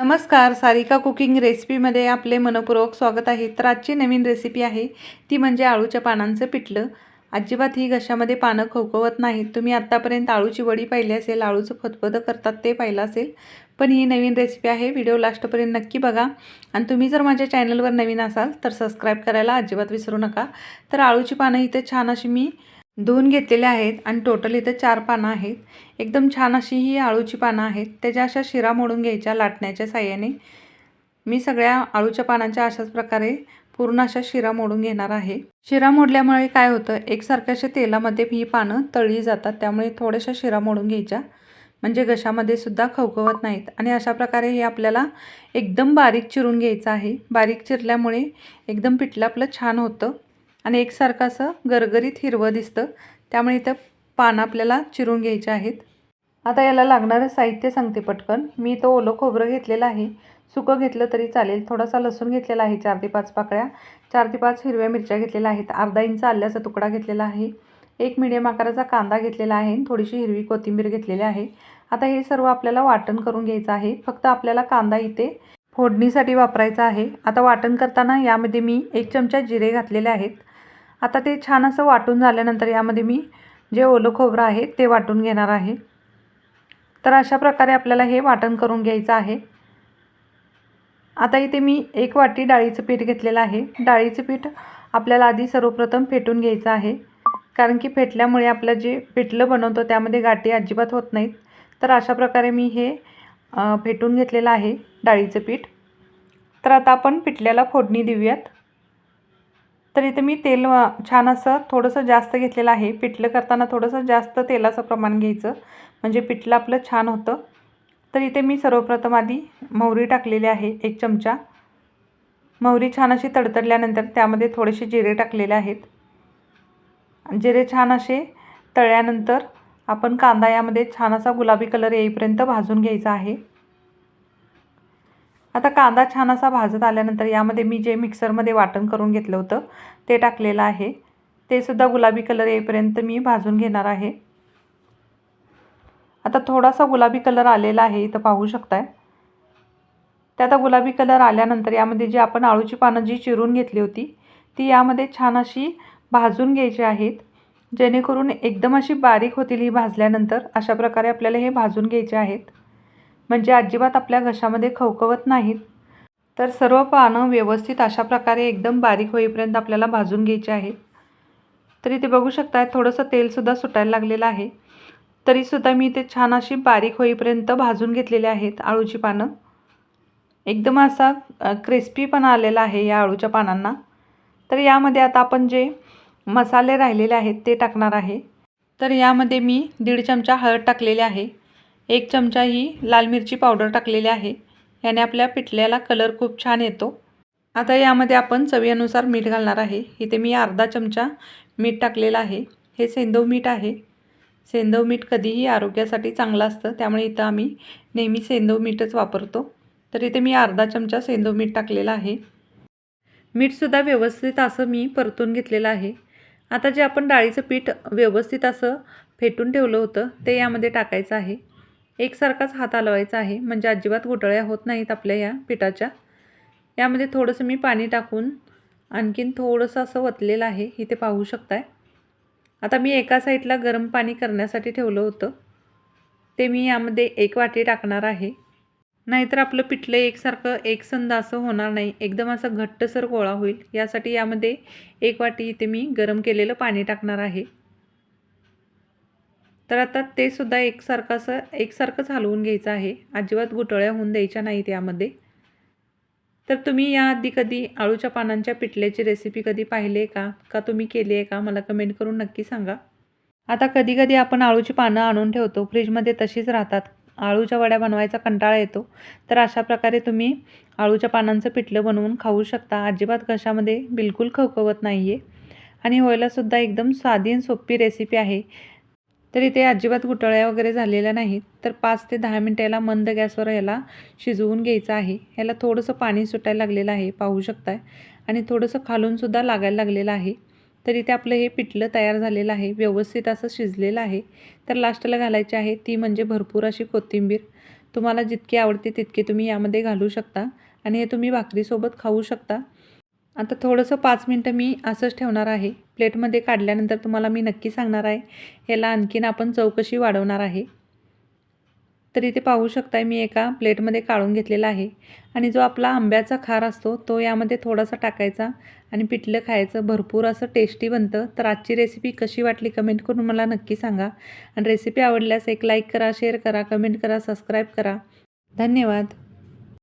नमस्कार सारिका कुकिंग रेसिपीमध्ये आपले मनपूर्वक स्वागत आहे. तर आजची नवीन रेसिपी आहे ती म्हणजे आळूच्या पानांचं पिठलं. अजिबात ही घशामध्ये पानं खवखवत नाहीत. तुम्ही आत्तापर्यंत आळूची वडी पाहिली असेल आळूचं फतफदं करतात ते पाहिलं असेल पण ही नवीन रेसिपी आहे. व्हिडिओ लास्टपर्यंत नक्की बघा. आणि तुम्ही जर माझ्या चॅनलवर नवीन असाल तर सबस्क्राईब करायला अजिबात विसरू नका. तर आळूची पानं इथे छान अशी मी धुवून घेतलेले आहेत आणि टोटल इथं चार पानं आहेत. एकदम छान अशी ही आळूची पानं आहेत. त्याच्या अशा शिरा मोडून घ्यायच्या लाटण्याच्या साह्याने. मी सगळ्या आळूच्या पानांच्या अशाच प्रकारे पूर्ण अशा शिरा मोडून घेणार आहे. शिरा मोडल्यामुळे काय होतं? एकसारख्या अशा तेलामध्ये ही पानं तळली जातात. त्यामुळे थोड्याशा शिरा मोडून घ्यायच्या. म्हणजे घशामध्ये सुद्धा खवखवत नाहीत. आणि अशा प्रकारे हे आपल्याला एकदम बारीक चिरून घ्यायचं आहे. बारीक चिरल्यामुळे एकदम पिठलं आपलं छान होतं. आणि एकसारखं असं गरगरीत हिरवं दिसतं. त्यामुळे इथं पानं आपल्याला चिरून घ्यायचे आहेत. आता याला लागणारं साहित्य सांगते पटकन. मी तो ओलं खोबरं घेतलेलं आहे. सुकं घेतलं तरी चालेल. थोडासा लसूण घेतलेला आहे. चार ते पाच पाकळ्या. चार ते पाच हिरव्या मिरच्या घेतलेल्या आहेत. अर्धा इंच आल्याचा तुकडा घेतलेला आहे. एक मिडियम आकाराचा कांदा घेतलेला आहे थोडीशी हिरवी कोथिंबीर घेतलेली आहे. आता हे सर्व आपल्याला वाटण करून घ्यायचं आहे. फक्त आपल्याला कांदा इथे फोडणीसाठी वापरायचा आहे. आता वाटण करताना यामध्ये मी एक चमचा जिरे घातलेले आहेत. आता ते छान असं वाटून झाल्यानंतर यामध्ये मी जे ओलं खोबरं आहे ते वाटून घेणार आहे. तर अशा प्रकारे आपल्याला हे वाटण करून घ्यायचं आहे. आता इथे मी एक वाटी डाळीचं पीठ घेतलेलं आहे. डाळीचं पीठ आपल्याला आधी सर्वप्रथम फेटून घ्यायचं आहे. कारण की फेटल्यामुळे आपलं जे पिठलं बनवतो त्यामध्ये गाठी अजिबात होत नाहीत. तर अशा प्रकारे मी हे फेटून घेतलेलं आहे डाळीचं पीठ. तर आता आपण पिठल्याला फोडणी देऊयात. तर इथे मी तेल छान असं थोडंसं जास्त घेतलेलं आहे. पिठलं करताना थोडंसं जास्त तेलाचं प्रमाण घ्यायचं. म्हणजे पिठलं आपलं छान होतं. तर इथे मी सर्वप्रथम आधी मोहरी टाकलेली आहे एक चमचा. मोहरी छान अशी तडतडल्यानंतर त्यामध्ये थोडेसे जिरे टाकलेले आहेत. जिरे छान असे तळल्यानंतर आपण कांदा यामध्ये छान असा गुलाबी कलर येईपर्यंत भाजून घ्यायचा आहे. आता कांदा छान असा भाजत आल्यानंतर यामध्ये मी जे मिक्सरमध्ये वाटण करून घेतलं होतं ते टाकलेलं आहे. ते सुद्धा गुलाबी कलर येईपर्यंत मी भाजून घेणार आहे. आता थोडासा गुलाबी कलर आलेला आहे इथं पाहू शकताय. ते आता गुलाबी कलर आल्यानंतर यामध्ये जी आपण आळूची पानं जी चिरून घेतली होती ती यामध्ये छान अशी भाजून घ्यायची आहेत. जेणेकरून एकदम अशी बारीक होतील ही भाजल्यानंतर अशा प्रकारे आपल्याला हे भाजून घ्यायचे आहेत. म्हणजे अजिबात आपल्या घशामध्ये खवखवत नाहीत. तर सर्व पानं व्यवस्थित अशा प्रकारे एकदम बारीक होईपर्यंत आपल्याला भाजून घ्यायचे आहेत. तर इथे बघू शकताय थोडंसं तेलसुद्धा सुटायला लागलेलं आहे. तरीसुद्धा मी इथे छान अशी बारीक होईपर्यंत भाजून घेतलेले आहेत आळूची पानं. एकदम असा क्रिस्पी पण आलेला आहे या आळूच्या पानांना. तर यामध्ये आता आपण जे मसाले राहिलेले आहेत ते टाकणार आहे. तर यामध्ये मी दीड चमचा हळद टाकलेली आहे. एक चमचा ही लाल मिरची पावडर टाकलेली आहे. याने आपल्या पिठल्याला कलर खूप छान येतो. आता यामध्ये आपण चवीनुसार मीठ घालणार आहे. इथे मी अर्धा चमचा मीठ टाकलेलं आहे. हे सेंदव मीठ आहे. सेंदव मीठ कधीही आरोग्यासाठी चांगलं असतं. त्यामुळे इथं आम्ही नेहमी सेंदव मीठच वापरतो. तर इथे मी अर्धा चमचा सेंदव मीठ टाकलेलं आहे. मीठसुद्धा व्यवस्थित असं मी परतून घेतलेलं आहे. आता जे आपण डाळीचं पीठ व्यवस्थित असं फेटून ठेवलं होतं ते यामध्ये टाकायचं आहे. एकसारखाच हात हलवायचा आहे. म्हणजे अजिबात घोटळ्या होत नाहीत आपल्या या पिठाच्या. यामध्ये थोडंसं मी पाणी टाकून आणखीन थोडंसं असं वतलेलं आहे. इथे पाहू शकताय. आता मी एका साईडला गरम पाणी करण्यासाठी ठेवलं होतं. ते मी यामध्ये एक वाटी टाकणार आहे. नाहीतर आपलं पिठलं एकसारखं एकसंद असं होणार नाही. एकदम असं घट्टसर गोळा होईल. यासाठी यामध्ये एक वाटी इथे मी गरम केलेलं पाणी टाकणार आहे. तर आता ते सुद्धा एकसारखं असं एकसारखंच हलवून घ्यायचं आहे. अजिबात गुटळ्या होऊन द्यायच्या नाहीत यामध्ये. तर तुम्ही याआधी कधी आळूच्या पानांच्या पिठल्याची रेसिपी कधी पाहिले का? का तुम्ही केली आहे का? मला कमेंट करून नक्की सांगा. आता कधी कधी आपण आळूची पानं आणून ठेवतो. फ्रीजमध्ये तशीच राहतात. आळूच्या वड्या बनवायचा कंटाळा येतो. तर अशा प्रकारे तुम्ही आळूच्या पानांचं पिठलं बनवून खाऊ शकता. अजिबात घशामध्ये बिलकुल खवखवत नाही आहे आणि व्हायलासुद्धा एकदम साधी आणि सोपी रेसिपी आहे. तर इथे अजिबात गुटळ्या वगैरे झालेल्या नाहीत. तर पाच ते दहा मिनटं याला मंद गॅसवर याला शिजवून घ्यायचं आहे. ह्याला थोडंसं पाणी सुटायला लागलेलं आहे पाहू शकताय. आणि थोडंसं खालूनसुद्धा लागायला लागलेलं आहे. तर इथे आपलं हे पिठलं तयार झालेलं आहे व्यवस्थित असं शिजलेलं आहे. तर लास्टला घालायची आहे ती म्हणजे भरपूर अशी कोथिंबीर. तुम्हाला जितकी आवडते तितकी तुम्ही यामध्ये घालू शकता. आणि हे तुम्ही भाकरीसोबत खाऊ शकता. आता थोडंसं पाच मिनटं मी असंच ठेवणार आहे. प्लेटमध्ये काढल्यानंतर तुम्हाला मी नक्की सांगणार आहे ह्याला आणखीन आपण चौकशी वाढवणार आहे. तर इथे पाहू शकताय मी एका प्लेटमध्ये काढून घेतलेला आहे आणि जो आपला आंब्याचा खार असतो तो यामध्ये थोडासा टाकायचा आणि पिठलं खायचं भरपूर असं टेस्टी बनतं. तर आजची रेसिपी कशी वाटली कमेंट करून मला नक्की सांगा. आणि रेसिपी आवडल्यास एक लाईक करा शेअर करा कमेंट करा सबस्क्राईब करा. धन्यवाद.